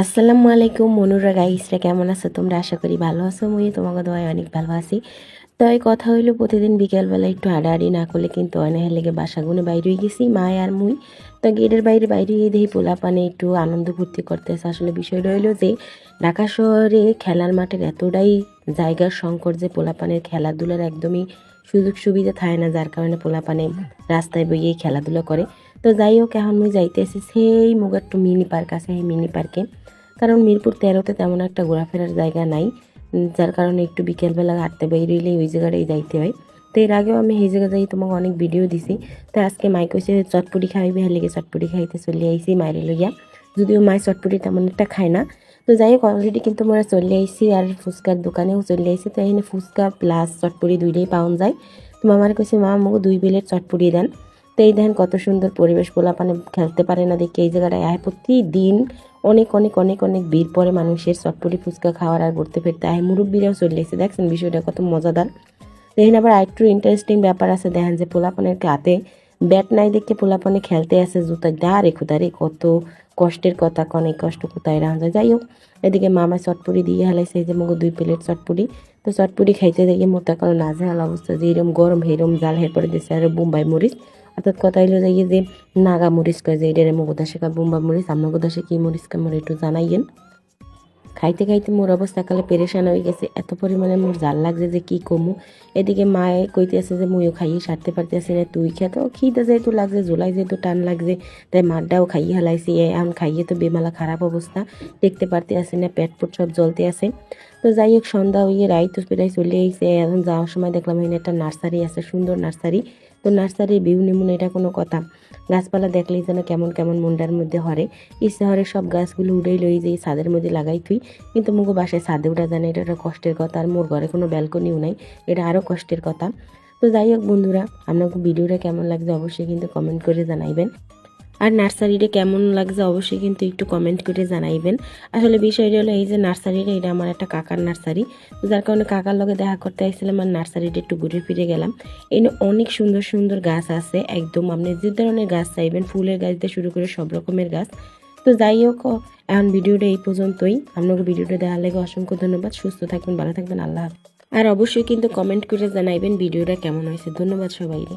আসসালামু আলাইকুম, মনুরা গাইসরা কেমন আছো? তোমরা আশা করি ভালো আছো মুই তোমাকে দোয়ায় অনেক ভালো আছি। তো এই কথা হইল, প্রতিদিন বিকেলবেলা একটু হাঁটাহাঁটি না করলে কিন্তু অনেক লেগে বাসা গুনে বাইরে হয়ে গেছি মা আর মুই। তো গেটের বাইরে বাইরে গিয়ে দেখি পোলা পানে একটু আনন্দ ফুর্তি করতেছে। আসলে বিষয়টা হইল যে, ঢাকা শহরে খেলার মাঠের এতটাই জায়গার সংকট যে পোলাপানের খেলাধুলার একদমই সুযোগ সুবিধা থাকে না, যার কারণে পোলাপানে রাস্তায় বইয়েই খেলাধুলা করে। তো যাই হোক, এখন মুই যাইতেছি সেই মুগ একটু মিনি পার্ক আছে সেই মিনি পার্কে। কারণ মিরপুর তেরোতে তেমন একটা ঘোরাফেরার জায়গা নাই যার কারণে একটু বিকেলবেলা হাঁটতে বেরিয়েলেই ওই জায়গাটাই যাইতে হয়। তো এর আগেও আমি এই জায়গা যাই, তোমাকে অনেক ভিডিও দিছি। তো আজকে মাই কইছে, চটপুটি খাইবে হলে চটপুটি খাইতে চলে আইছি মায়ের লইয়া। যদিও মায় চটপুটি তেমন একটা খায় না। তো যাই হোক অলরেডি কিন্তু আমরা চলে আইছি আর ফুচকার দোকানেও চলে আইছি। তো এখানে ফুচকা প্লাস চটপুরি দুইটাই পাওয়া যায়। তো মামার কইছে, মা, আমাকে দুই প্লেট চটপুরি দেন। তো এই দেখেন কত সুন্দর পরিবেশ, পোলাপানে খেলতে পারে না দেখি এই জায়গাটায়। আয় প্রতিদিন অনেক অনেক অনেক অনেক ভিড় পরে মানুষের। চটপটি ফুচকা খাওয়ার আর ঘুরতে ফিরতে। আয় মুরব্বীরাও চলে এসেছে। দেখছেন বিষয়টা কত মজাদার। দেখেন আবার আরেকটু ইন্টারেস্টিং ব্যাপার আছে। দেখেন যে পোলাপানের হাতে ব্যাট নাই দেখে পোলাপানে খেলতে আসে জুতা। দা দাঁড়ে খুদারে, কত কষ্টের কথা অনেক কষ্ট কোথায় রাখা যায় যাই হোক, এদিকে মামা চটপুরি দিয়ে হেলাইছে। যে মগো দুই প্লেট চটপুরি তো চটপুরি খাইতে দেখে মোটা কালো নাজেহাল অবস্থা। যে এরম গরম, হেরম জাল হের পরে দিচ্ছে আর বোম্বাই মরিচ। অর্থাৎ কথা হইল যে এই যে নাগা মরিচ কয় যে, এটারে মগো দাসে কয় বোম্বা মরিচ আপনার দাসে কি মরিচ কেমন একটু জানাইয়েন। খাইতে খাইতে মোর অবস্থা কালে পেরেশান হয়ে গেছে, এত পরিমাণে মোর জাল লাগছে যে কি কমু। এদিকে মায়ে কইতে আছে যে মুইও খাইয়ে সারতে পারতে আসি না, তুই খেতে খিদে যেহেতু লাগছে জোলাই যেহেতু টান লাগছে, তাই মারটাও খাইয়ে হালাইছি, এ এখন খাইয়ে তো বেমালা খারাপ অবস্থা, দেখতে পারতে আসি না, পেট পুট সব জ্বলতে আছে। তো যাই হোক, সন্ধ্যা হইয়ে তো প্রায় চলে এসে এখন যাওয়ার সময় দেখলাম এখানে একটা নার্সারি আছে, সুন্দর নার্সারি। তো নার্সারির বিউ নেমুন এটা কোনো কথা। গাছপালা দেখলেই যেন কেমন কেমন মুন্ডার মধ্যে হরে। এই হরে সব গাছগুলো উড়েই লই যে ছাদের মধ্যে লাগাই তুই কিন্তু মুগো বাসায় ছাদে উঠা জানে এটা একটা কষ্টের কথা। আর মোর ঘরে কোনো ব্যালকনিও নাই, এটা আরও কষ্টের কথা। তো যাই হোক বন্ধুরা আপনাকে ভিডিওটা কেমন লাগছে অবশ্যই কিন্তু কমেন্ট করে জানাইবেন। আর নার্সারিটা কেমন লাগছে অবশ্যই কিন্তু একটু কমেন্ট করে জানাইবেন। আসলে বিষয়টা হলো এই যে নার্সারিটা, এটা আমার একটা কাকার নার্সারি। যার কারণে কাকার লগে দেখা করতে আসছিলাম আর নার্সারিটা একটু ঘুরে ফিরে গেলাম। এখানে অনেক সুন্দর সুন্দর গাছ আছে, একদম আপনি যে ধরনের গাছ চাইবেন, ফুলের গাছ দিয়ে শুরু করে সব রকমের গাছ। তো যাই হোক, এখন ভিডিওটা এই পর্যন্তই। আপনাকে ভিডিওটা দেওয়ার লেগে অসংখ্য ধন্যবাদ। সুস্থ থাকবেন, ভালো থাকবেন, আল্লাহ আর অবশ্যই কিন্তু কমেন্ট করে জানাইবেন ভিডিওটা কেমন হয়েছে। ধন্যবাদ সবাইকে।